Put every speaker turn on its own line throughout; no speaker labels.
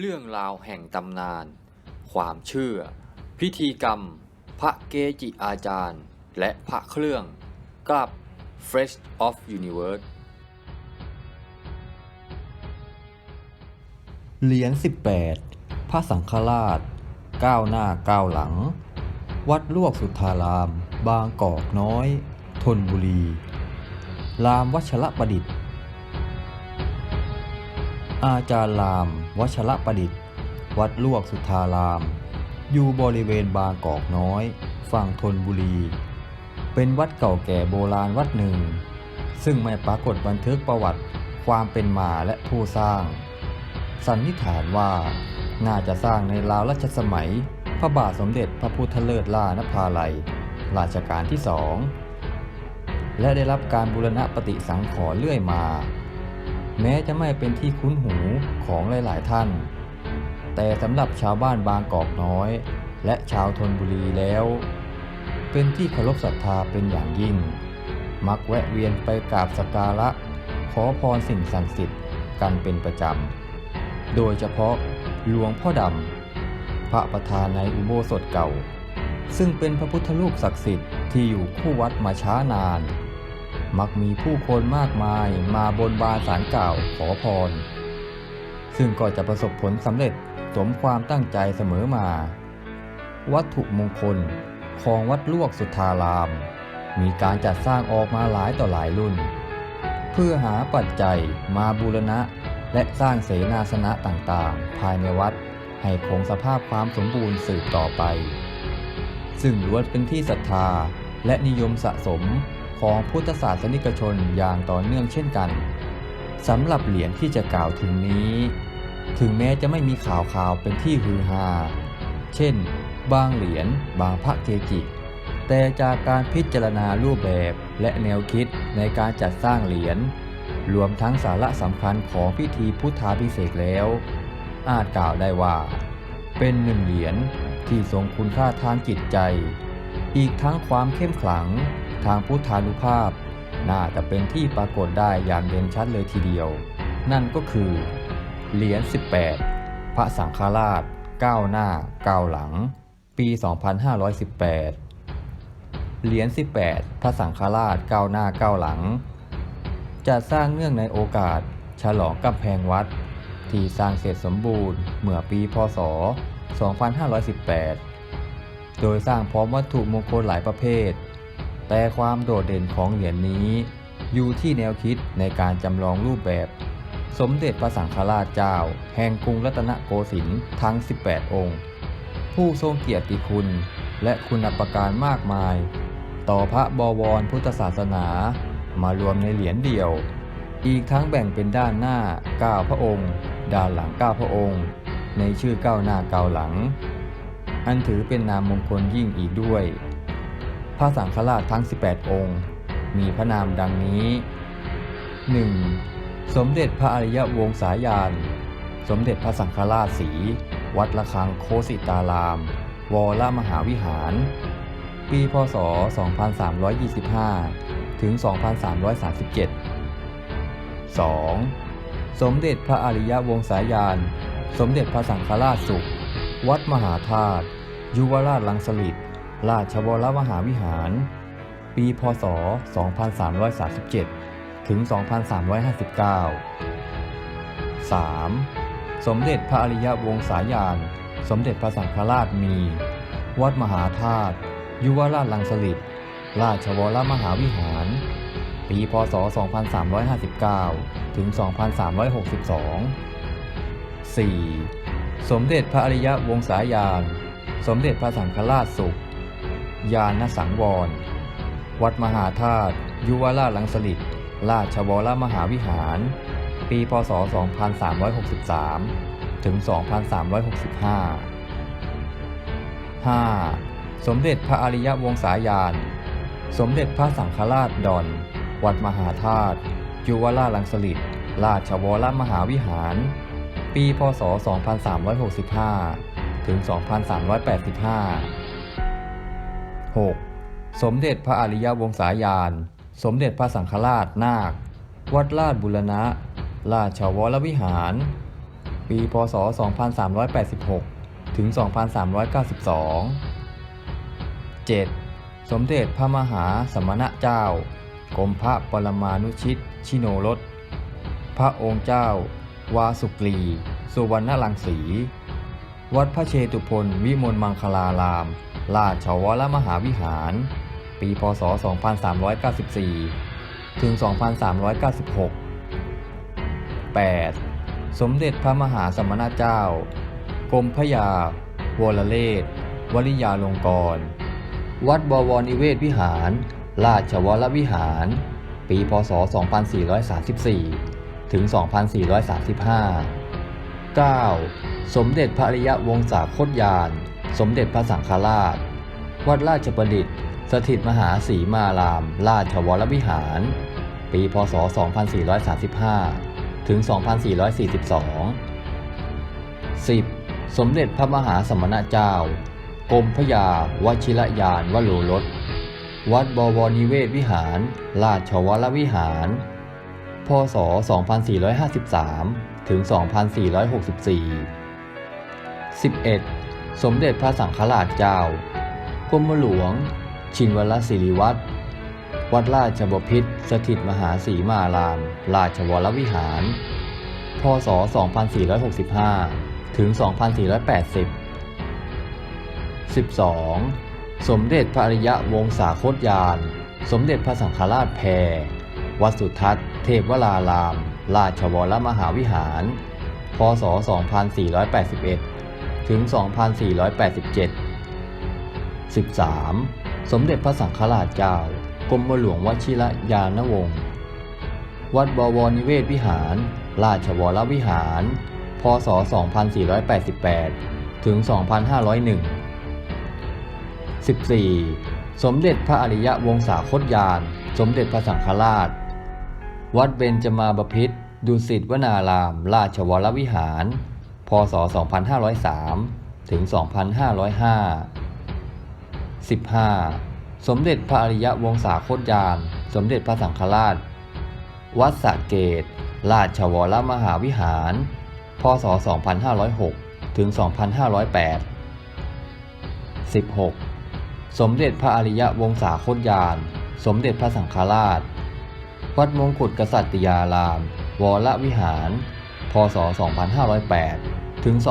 เรื่องราวแห่งตำนาน ความเชื่อ พิธีกรรม พระเกจิอาจารย์ และพระเครื่อง กับ Fresh of Universe
เหรียญ18 พระสังฆราชก้าวหน้าก้าวหลัง วัดลวกสุทธาราม บางกอกน้อย ทนบุรี รามวัชระประดิษฐ์ อาจารย์ราม วชระประดิษฐ์ วัดลวกสุทธาราม อยู่บริเวณบางกอกน้อย ฝั่งทนบุรี เป็นวัดเก่าแก่โบราณวัดหนึ่ง ซึ่งไม่ปรากฏบันทึกประวัติความเป็นมาและผู้สร้าง สันนิษฐานว่าน่าจะสร้างในราวรัชสมัย พระบาทสมเด็จพระพุทธเลิศล่านภาลัยรัชกาลที่สองและได้รับการบูรณะปฏิสังขรณ์เรื่อยมา แม้จะไม่เป็นที่คุ้นหูของหลาย ๆ ท่าน แต่สำหรับชาวบ้านบางกอกน้อย และชาวธนบุรีแล้ว เป็นที่เคารพศรัทธาเป็นอย่างยิ่ง มักแวะเวียนไปกราบสักการะ ขอพรสิ่งศักดิ์สิทธิ์กันเป็นประจำ โดยเฉพาะหลวงพ่อดำ พระประธานในอุโบสถเก่า ซึ่งเป็นพระพุทธรูปศักดิ์สิทธิ์ที่อยู่คู่วัดมาช้านาน มักมีผู้คนมากมายมาบนบานสารกล่าวขอพร ซึ่งก็จะประสบผลสำเร็จสมความตั้งใจเสมอมา วัตถุมงคลของวัดลวกสุทธาราม มีการจัดสร้างออกมาหลายต่อหลายรุ่น เพื่อหาปัจจัยมาบูรณะ และสร้างเสนาสนะต่างๆ ภายในวัดให้คงสภาพความสมบูรณ์สืบต่อไป ซึ่งล้วนเป็นที่ศรัทธาและนิยมสะสม ของพุทธศาสนิกชนอย่างต่อเนื่องเช่นกันสำหรับเหรียญที่จะกล่าวถึงนี้ ถึงแม้จะไม่มีข่าวข่าวเป็นที่ฮือฮาเช่น บางเหรียญบางพระเกจิ แต่จากการพิจารณารูปแบบและแนวคิดในการจัดสร้างเหรียญรวมทั้งสาระสำคัญของพิธีพุทธาพิเศษแล้ว อาจกล่าวได้ว่า เป็นหนึ่งเหรียญที่ทรงคุณค่าทางจิตใจ อีกทั้งความเข้มขลัง ทางพุทธานุภาพ น่าจะเป็นที่ปรากฏได้อย่างเด่นชัดเลยทีเดียว นั่นก็คือ เหรียญ 18 พระสังฆราชก้าวหน้าก้าวหลัง ปี 2518 เหรียญ 18 พระสังฆราชก้าวหน้าก้าวหลัง จะสร้างเนื่องในโอกาส ฉลองกำแพงวัด ที่สร้างเสร็จสมบูรณ์เมื่อปีพศ 2518 โดยสร้างพร้อมวัตถุมงคลหลายประเภท แต่ความโดดเด่นของเหรียญนี้ อยู่ที่แนวคิดในการจำลองรูปแบบ สมเด็จพระสังฆราชเจ้า แห่งกรุงรัตนโกสินทร์ทั้ง 18 องค์ ผู้ทรงเกียรติคุณ และคุณประการมากมาย ต่อพระบวรพุทธศาสนามารวมในเหรียญเดียว อีกทั้งแบ่งเป็นด้านหน้า 9 พระองค์ ด้านหลัง 9 พระองค์ ในชื่อก้าวหน้าก้าวหลัง อันถือเป็นนามมงคลยิ่งอีกด้วย พระสังฆราชทั้ง 18 องค์ มีพระนามดังนี้ 1. สมเด็จพระอริยวงศายาน สมเด็จพระสังฆราชสี วัดระฆังโคสิตาราม วรมหาวิหาร ปีพศ 2325 ถึง 2337 2. สมเด็จพระอริยวงศายาน สมเด็จพระสังฆราชสุข วัดมหาธาตุ ยุวราชลังสลิด ราชวรมหาวิหาร ปีพศ 2337 ถึง 2359 3. สมเด็จพระอริยวงศายาน สมเด็จพระสังฆราชมี วัดมหาธาตุยุวราชลังสลิดราชวรมหาวิหาร ปี พศ 2359 ถึง 2362 4. สมเด็จพระอริยวงศายาน สมเด็จพระสังฆราชสุข ยานสังวร วัดมหาธาตุยุวราชลังสลิดราชวรมหาวิหาร ปี พศ 2363 ถึง 2365 5. สมเด็จพระอริยวงศายาน สมเด็จพระสังฆราชดอน วัดมหาธาตุยุวราชลังสลิดราชวรมหาวิหาร ปี พศ 2365 ถึง 2385 6. สมเด็จพระอริยวงศายานสมเด็จพระสังฆราชนาค วัดลาดบุรณะ ราชวรวิหาร ปี พศ 2386 ถึง 2392 7. สมเด็จพระมหาสมณะเจ้ากรมพระปรมานุชิต ชิโนรส พระองค์เจ้า วาสุกรี สุวรรณรังสี วัดพระเชตุพนวิมลมังคลาราม ราชวรมหาวิหาร ปี พศ 2394 ถึง 2396 8. สมเด็จพระมหาสมณเจ้า กรมพระยาวรเลศวริยาลงกร วัดบวรนิเวศวิหาร ราชวรวิหาร ปี พศ 2434 ถึง 2435 9. สมเด็จพระริยวงศาคตยาน สมเด็จพระสังฆราช วัดราชประดิษฐ์ สถิตมหาสีมาราม ราชวรวิหาร ปี พศ 2435 ถึง 2442 10. สมเด็จพระมหาสมณเจ้ากรมพระยาวชิรยานวโรรสวัดบวรนิเวศวิหาร ราชวรวิหาร พศ 2453 ถึง 2464 11. สมเด็จพระสังฆราชเจ้ากรมหลวง ชินวรศิริวัตรวัดราชบพิตรสถิตมหาสีมาราม ราชวรวิหาร พศ 2465 ถึง 2480 12. สมเด็จพระอริยะวงศาคตยาน สมเด็จพระสังฆราชแพร วัดสุทัศน์ เทพวราราม ราชวรมหาวิหาร พศ 2481 ถึง 2487 13. สมเด็จพระสังฆราชเจ้ากรมหลวงวชิรยานวงศ์ วัดบวรนิเวศวิหาร ราชวรวิหาร พศ 2488 ถึง 2501 14. สมเด็จพระอริยวงศาคตยาน สมเด็จพระสังฆราช วัดเบญจมาบพิตรดุสิตวนาราม ราชวรวิหาร พศ 2503 ถึง 2505 15. สมเด็จพระอริยวงศาคตยาน สมเด็จพระสังฆราช วัดสะเกต ราชวรมหาวิหาร พศ 2506 ถึง 2508 16. สมเด็จพระอริยวงศาคตยาน สมเด็จพระสังฆราช วัดมงกุฎกษัตริยาราม วรวิหาร ศ 2508 ถึง 2514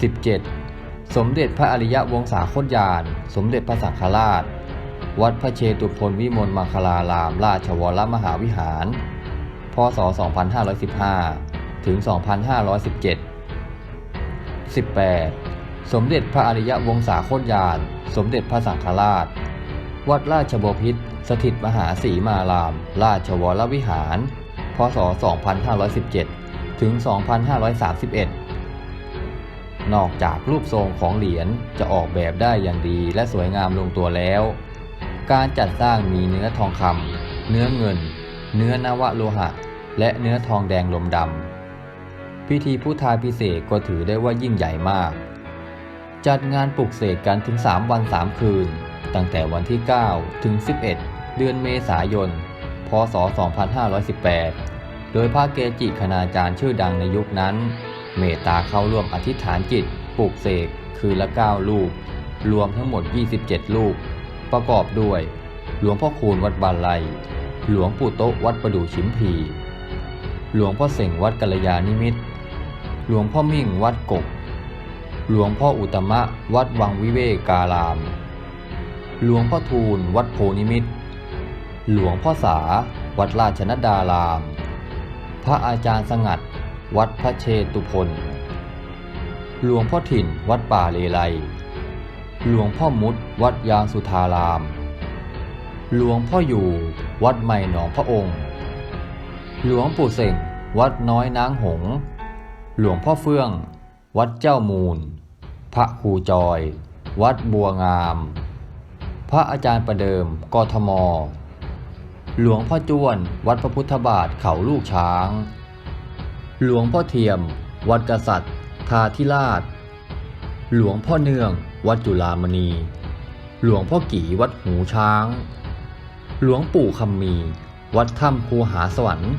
17. สมเด็จพระอริยวงศาคตยาน สมเด็จพระสังฆราช วัดพระเชตุพนวิมลมังคลาราม ราชวรมหาวิหาร พศ 2515 ถึง 2517 18. สมเด็จพระอริยวงศาโคตยาน สมเด็จพระสังฆราช วัดราชบพิตรสถิตมหาสีมาราม ราชวรวิหาร พศ 2517 ถึง 2531 นอกจากรูปทรงของเหรียญจะออกแบบได้อย่างดีและสวยงามลงตัวแล้ว การจัดสร้างมีเนื้อทองคำเนื้อเงิน เนื้อนวโลหะ และเนื้อทองแดงลมดำ พิธีพุทธาพิเศษก็ถือได้ว่ายิ่งใหญ่มาก จัดงานปลุกเสกกันถึง 3 วัน 3 คืน ตั้งแต่วันที่ 9 ถึง 11 เดือนเมษายนพศ 2518 โดยพระเกจิคณาจารย์ชื่อดังในยุคนั้น เมตตาเข้าร่วมอธิษฐานจิตปลุกเสกคืนละ 9 ลูก รวมทั้งหมด 27 ลูก ประกอบด้วย หลวงพ่อคูณวัดบานไลหลวงปู่โต๊ะวัดประดู่ชิมพี หลวงพ่อเสงวัดกัลยาณิมิตร หลวงพ่อมิ่งวัดกก หลวงพ่ออุตมะวัดวังวิเวการาม หลวงพ่อทูลวัดโพนิมิตร หลวงพ่อสา วัดราชนดาราม พระอาจารย์สงัด วัดพระเชตุพนหลวงพ่อถิ่นวัดป่าเลไลหลวงพ่อมุดวัดยางสุธาราม หลวงพ่ออยู่ วัดใหม่หนองพระองค์ หลวงปู่เสงวัดน้อยนางหงส์หลวงพ่อเฟื่อง วัดเจ้ามูล พระครูจอย วัดบัวงาม พระอาจารย์ประเดิมกทม หลวงพ่อจ้วน วัดพระพุทธบาทเขาลูกช้าง หลวงพ่อเทียม วัดกษัตริย์ ทาธิราช หลวงพ่อเนื่อง วัดจุฬามณี หลวงพ่อกี่วัดหูช้าง หลวงปู่คำมี วัดถ้ำคูหาสวรรค์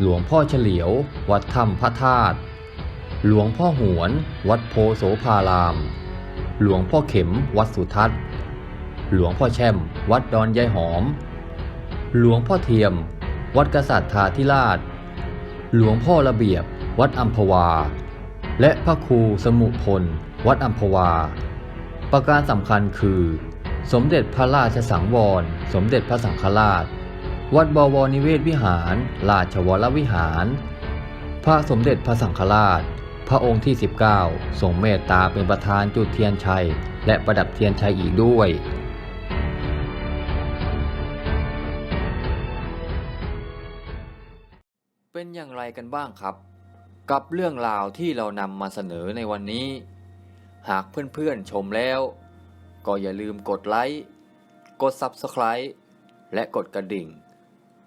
หหลวงพ่อเฉลียว วัดถ้ำพระธาตุ หลวงพ่อหวน วัดโพโสภาราม หลวงพ่อเข็ม วัดสุทัศน์ หลวงพ่อแช่ม วัดดอนยายหอม หลวงพ่อเทียม วัดกษัตริย์ทาธิราช หลวงพ่อระเบียบ วัดอัมพวา และพระครูสมุพล วัดอัมพวา ประการสำคัญคือ สมเด็จพระราชสังวร สมเด็จพระสังฆราช วัดบวรนิเวศวิหาร ราชวรวิหาร พระสมเด็จพระสังฆราช พระองค์ที่ 19ทรงเมตตาเป็นประธานจุดเทียนชัย และประดับเทียนชัยอีกด้วย
อย่างไรกันบ้างครับ กับเรื่องราวที่เรานำมาเสนอในวันนี้ หากเพื่อนๆชมแล้ว ก็อย่าลืมกดไลค์กด Subscribe และกดกระดิ่ง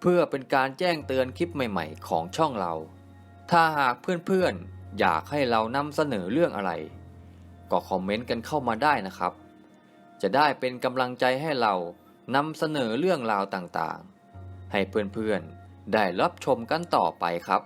เพื่อเป็นการแจ้งเตือนคลิปใหม่ๆ ของช่องเรา ถ้าหากเพื่อนๆอยากให้เรานำเสนอเรื่องอะไร ก็คอมเมนต์กันเข้ามาได้นะครับ จะได้เป็นกำลังใจให้เรานำเสนอเรื่องราวต่างๆ ให้เพื่อนๆ ได้รับชมกันต่อไปครับ